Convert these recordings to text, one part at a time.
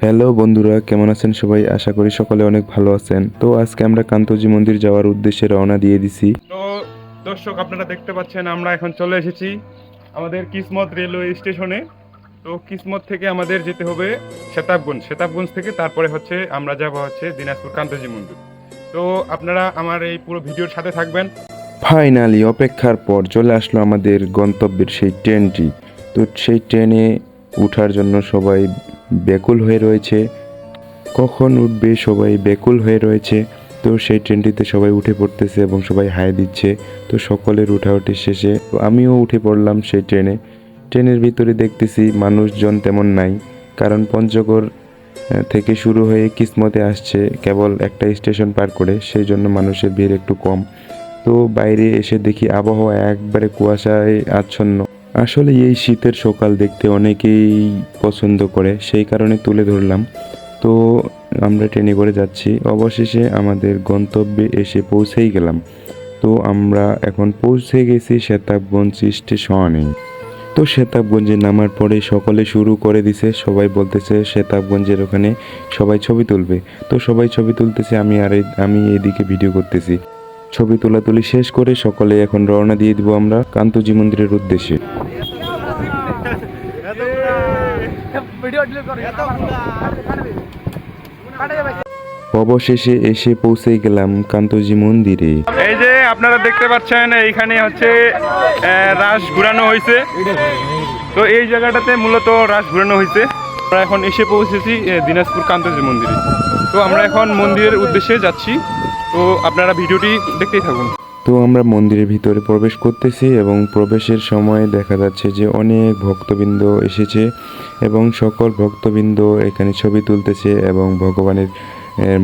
Hello বন্ধুরা কেমন আছেন সবাই? আশা করি সকলে অনেক ভালো আছেন। তো আজকে আমরা কান্তজি মন্দির যাওয়ার উদ্দেশ্যে রওনা দিয়ে দিছি। তো দর্শক আপনারা দেখতে পাচ্ছেন আমরা এখন চলে এসেছি আমাদের কিসমত রেলওয়ে স্টেশনে। তো কিসমত থেকে আমাদের যেতে হবে সেতাবগঞ্জ। সেতাবগঞ্জ থেকে তারপরে হচ্ছে আমরা যাব হচ্ছে দিনাজপুর কান্তজি মন্দির। তো আপনারা আমার এই পুরো ভিডিওর সাথে থাকবেন। ফাইনালি অপেক্ষার পর চলে আসলো আমাদের গন্তব্যের সেই ট্রেনটি। তো সেই ট্রেনে ওঠার জন্য সবাই ব্যাকুল হয়ে রয়েছে। কখন উঠবে সবাই ব্যাকুল হয়ে রয়েছে। তো সেই ট্রেনটিতে সবাই উঠে পড়তেছে এবং সবাই হাই দিচ্ছে। তো সকলের উঠাউঠি শেষে আমিও উঠে পড়লাম সেই ট্রেনে। ট্রেনের ভিতরে দেখতেছি মানুষজন তেমন নাই। কারণ পঞ্চগড় থেকে শুরু হয়ে কিসমতে আসছে কেবল একটা স্টেশন পার করে, সেই জন্য মানুষের ভিড় একটু কম। তো বাইরে এসে দেখি আবহাওয়া একবারে কুয়াশায় আচ্ছন্ন। আসলে এই শীতের সকাল দেখতে অনেকেই পছন্দ করে, সেই কারণে তুলে ধরলাম। তো আমরা ট্রেনে করে যাচ্ছি। অবশেষে আমাদের গন্তব্যে এসে পৌঁছেই গেলাম। তো আমরা এখন পৌঁছে গেছি শেতাবগঞ্জ স্টেশনে। তো শেতাবগঞ্জে নামার পরে সকলে শুরু করে দিছে। সবাই বলতেছে শেতাবগঞ্জের ওখানে সবাই ছবি তুলবে। তো সবাই ছবি তুলতেছে, আমি আর আমি এদিকে ভিডিও করতেছি। ছবি তোলাতুলি শেষ করে সকলে এখন রওনা দিয়ে দিব আমরা কান্তজি মন্দিরের উদ্দেশ্যে। অবশেষে এসে পৌঁছে গেলাম কান্তজি মন্দিরে। এই যে আপনারা দেখতে পাচ্ছেন, এইখানে হচ্ছে রাস ঘুরানো হয়েছে তো এই জায়গাটাতে মূলত রাস ঘুরানো হয়েছে আমরা এখন এসে পৌঁছেছি দিনাজপুর কান্তজি মন্দিরে। তো আমরা এখন মন্দিরের উদ্দেশ্যে যাচ্ছি। তো আপনারা ভিডিওটি দেখতেই থাকুন। তো আমরা মন্দিরের ভিতরে প্রবেশ করতেছি এবং প্রবেশের সময় দেখা যাচ্ছে যে অনেক ভক্তবৃন্দ এসেছে এবং সকল ভক্তবৃন্দ এখানে ছবি তুলতেছে এবং ভগবানের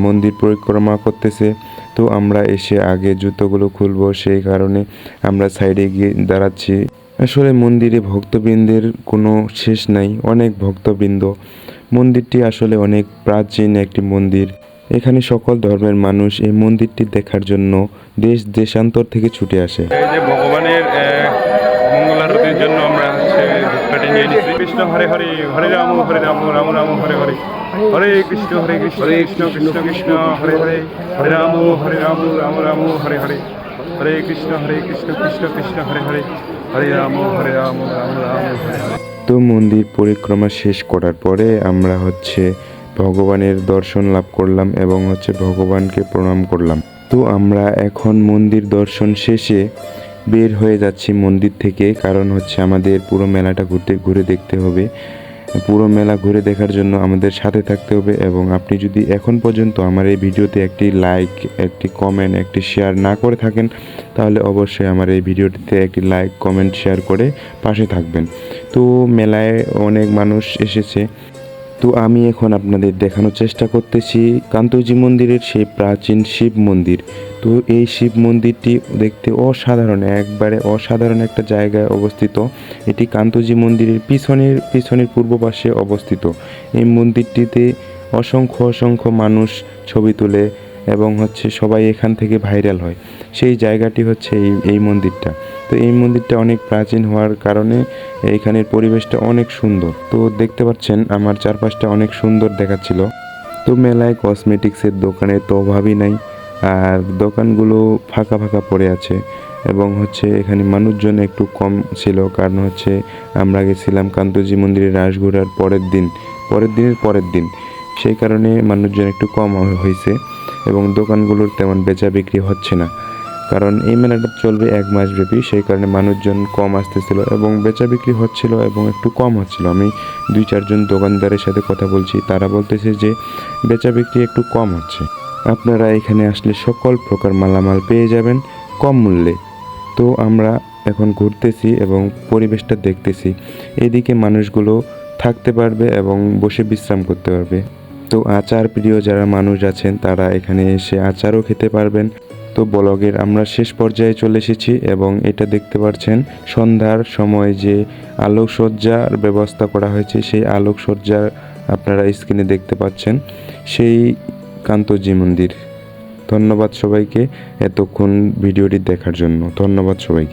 মন্দির পরিক্রমা করতেছে। তো আমরা এসে আগে জুতোগুলো খুলবো, সেই কারণে আমরা সাইডে গিয়ে দাঁড়াচ্ছি। আসলে মন্দিরে ভক্তবৃন্দের কোনো শেষ নাই, অনেক ভক্তবৃন্দ। মন্দিরটি আসলে অনেক প্রাচীন একটি মন্দির। এখানে সকল ধর্মের মানুষ এই মন্দিরটি দেখার জন্য দেশ দেশান্তর থেকে ছুটে আসে। যে ভগবানের মঙ্গলারতির জন্য আমরা হচ্ছে ধূপকাঠি নিয়ে নিচ্ছি কৃষ্ণ হরে হরে হরে রাম হরে রাম রাম রাম হরে হরে। হরে কৃষ্ণ হরে কৃষ্ণ কৃষ্ণ কৃষ্ণ কৃষ্ণ হরে হরে। হরে রাম হরে রাম রাম রাম হরে হরে। হরে কৃষ্ণ হরে কৃষ্ণ কৃষ্ণ কৃষ্ণ হরে হরে। হরে রাম হরে রাম রাম রাম হরে হরে। তো মন্দির পরিক্রমা শেষ করার পরে আমরা হচ্ছে ভগবানের দর্শন লাভ করলাম এবং হচ্ছে ভগবানকে প্রণাম করলাম। তো আমরা এখন মন্দির দর্শন শেষে বের হয়ে যাচ্ছি মন্দির থেকে, কারণ হচ্ছে আমাদের পুরো মেলাটা ঘুরতে, ঘুরে দেখতে হবে। পুরো মেলা ঘুরে দেখার জন্য আমাদের সাথে থাকতে হবে এবং আপনি যদি এখন পর্যন্ত আমার এই ভিডিওতে একটি লাইক একটি কমেন্ট একটি শেয়ার না করে থাকেন, তাহলে অবশ্যই আমার এই ভিডিওটিতে একটি লাইক কমেন্ট শেয়ার করে পাশে থাকবেন। তো মেলায় অনেক মানুষ এসেছে। তো আমি এখন আপনাদের দেখানোর চেষ্টা করতেছি কান্তজি মন্দিরের সেই প্রাচীন শিব মন্দির। তো এই শিব মন্দিরটি দেখতে অসাধারণ, একবারে অসাধারণ একটা জায়গায় অবস্থিত। এটি কান্তজি মন্দিরের পিছনের পিছনের পূর্ব পাশে অবস্থিত। এই মন্দিরটিতে অসংখ্য অসংখ্য মানুষ ছবি তোলে এবং হচ্ছে সবাই এখান থেকে ভাইরাল হয়। সেই জায়গাটি হচ্ছে এই এই মন্দিরটা। তো এই মন্দিরটা অনেক প্রাচীন হওয়ার কারণে এইখানের পরিবেশটা অনেক সুন্দর। তো দেখতে পাচ্ছেন, আমার চারপাশটা অনেক সুন্দর দেখাচ্ছিল। তো মেলায় কসমেটিক্সের দোকানে তো অভাবই নাই। আর দোকানগুলো ফাঁকা ফাঁকা পড়ে আছে। এবং হচ্ছে এখানে মানুষজন একটু কম ছিল। কারণ হচ্ছে আমরা গেছিলাম কান্তজি মন্দিরে রাস ঘোরার পরের দিন, পরের দিনের পরের দিন। সেই কারণে মানুষজন একটু কম হয়েছে। এবং দোকানগুলোর তেমন বেচা বিক্রি হচ্ছে না। কারণ এই মেলাটা চলবে এক মাস ব্যাপী। সেই কারণে মানুষজন কম আসতেছিল এবং বেচা বিক্রি হচ্ছিল এবং একটু কম হচ্ছিল। আমি দুই চারজন দোকানদারের সাথে কথা বলছি, তারা বলতেছে যে বেচা বিক্রি একটু কম হচ্ছে। আপনারা এখানে আসলে সকল প্রকার মালামাল পেয়ে যাবেন কম মূল্যে। তো আমরা এখন ঘুরতেছি এবং পরিবেশটা দেখতেছি। এদিকে মানুষগুলো থাকতে পারবে এবং বসে বিশ্রাম করতে পারবে। তো আচার প্রিয় যারা মানুষ আছেন, তারা এখানে এসে আচারও খেতে পারবেন। তো ব্লগের আমরা শেষ পর্যায়ে চলে এসেছি এবং এটা দেখতে পাচ্ছেন, সন্ধ্যার সময় যে আলোকসজ্জার ব্যবস্থা করা হয়েছে, সেই আলোকসজ্জা আপনারা স্ক্রিনে দেখতে পাচ্ছেন, সেই কান্তজি মন্দির। ধন্যবাদ সবাইকে এতক্ষণ ভিডিওটি দেখার জন্য। ধন্যবাদ সবাইকে।